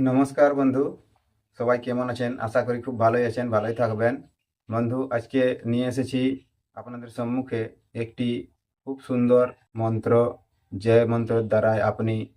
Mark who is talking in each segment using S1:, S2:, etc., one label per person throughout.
S1: নমস্কার বন্ধু। সবাই কেমন আছেন? আশা করি খুব ভালোই আছেন, ভালোই থাকবেন। বন্ধু, আজকে নিয়ে এসেছি আপনাদের সম্মুখে একটি খুব সুন্দর মন্ত্র। যে মন্ত্রের দ্বারায় আপনি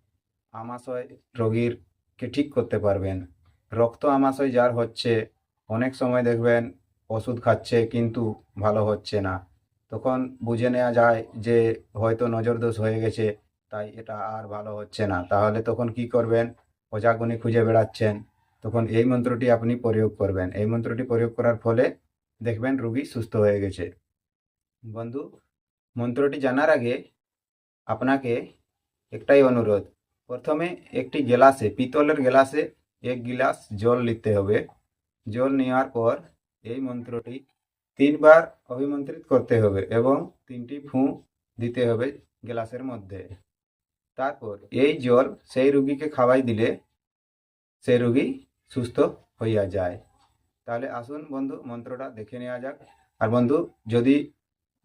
S1: আমাশয় রোগীরকে ঠিক করতে পারবেন। রক্ত আমাশয় যার হচ্ছে, অনেক সময় দেখবেন ওষুধ খাচ্ছে কিন্তু ভালো হচ্ছে না। তখন বুঝে নেওয়া যায় যে হয়তো নজরদোষ হয়ে গেছে, তাই এটা আর ভালো হচ্ছে না। তাহলে তখন কি করবেন? ওঝাগুনি খুঁজে বেড়াচ্ছেন, তখন এই মন্ত্রটি আপনি প্রয়োগ করবেন। এই মন্ত্রটি প্রয়োগ করার ফলে দেখবেন রুগী সুস্থ হয়ে গেছে। বন্ধু, মন্ত্রটি জানার আগে আপনাকে একটাই অনুরোধ। প্রথমে একটি গ্লাসে, পিতলের গ্লাসে এক গিলাস জল নিতে হবে। জল নেওয়ার পর এই মন্ত্রটি তিনবার অভিমন্ত্রিত করতে হবে এবং তিনটি ফুঁ দিতে হবে গ্লাসের মধ্যে। তারপর এই জল সেই রুগীকে খাওয়াই দিলে সেই রুগী সুস্থ হইয়া যায়। তাহলে আসুন বন্ধু, মন্ত্রটা দেখে নেওয়া যাক। আর বন্ধু, যদি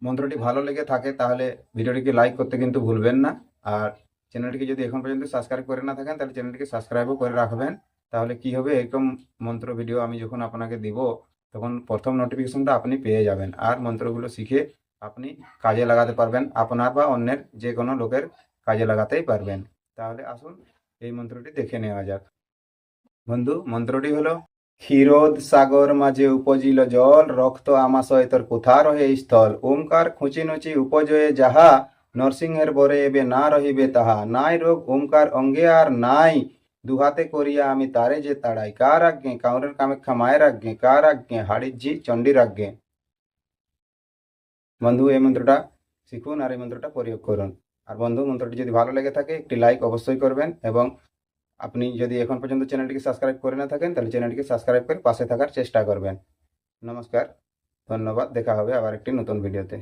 S1: মন্ত্রটি ভালো লেগে থাকে, তাহলে ভিডিওটিকে লাইক করতে কিন্তু ভুলবেন না। আর চ্যানেলটিকে যদি এখন পর্যন্ত সাবস্ক্রাইব করে না থাকেন, তাহলে চ্যানেলটিকে সাবস্ক্রাইবও করে রাখবেন। তাহলে কি হবে, এরকম মন্ত্র ভিডিও আমি যখন আপনাকে দিব, তখন প্রথম নোটিফিকেশনটা আপনি পেয়ে যাবেন। আর মন্ত্রগুলো শিখে আপনি কাজে লাগাতে পারবেন, আপনার বা অন্যের যে কোনো লোকের কাজে লাগাতেই পারবেন। তাহলে আসুন এই মন্ত্রটি দেখে নেওয়া যাক। বন্ধু, মন্ত্রটি হলো, ক্ষীরোদ সাগর মাঝে উপজিল জল, রক্ত আমাশয় তোর কোথা রহে স্থল? ওমকার খুঁচি নুচি উপজয়ে যাহা, নরসিংহের বরে এবে না রহিবে তাহা। নাই রোগ ওমকার অঙ্গে আর নাই। দুহাতে করিয়া আমি তারে যে তাড়াই, কার আজ্ঞে? কাউরের কামাখ্যা মায়ের আজ্ঞে, কার আজ্ঞে? হাড়িজি চণ্ডীর আজ্ঞে। বন্ধু, এই মন্ত্রটা শিখুন আর এই মন্ত্রটা প্রয়োগ করুন। আর বন্ধু, মন্ত্রটি যদি ভালো লেগে থাকে, একটি লাইক অবশ্যই করবেন এবং আপনি যদি এখন পর্যন্ত চ্যানেলটিকে সাবস্ক্রাইব করে না থাকেন, তাহলে চ্যানেলটিকে সাবস্ক্রাইব করে পাশে থাকার চেষ্টা করবেন। নমস্কার, ধন্যবাদ, দেখা হবে আবার একটি নতুন ভিডিওতে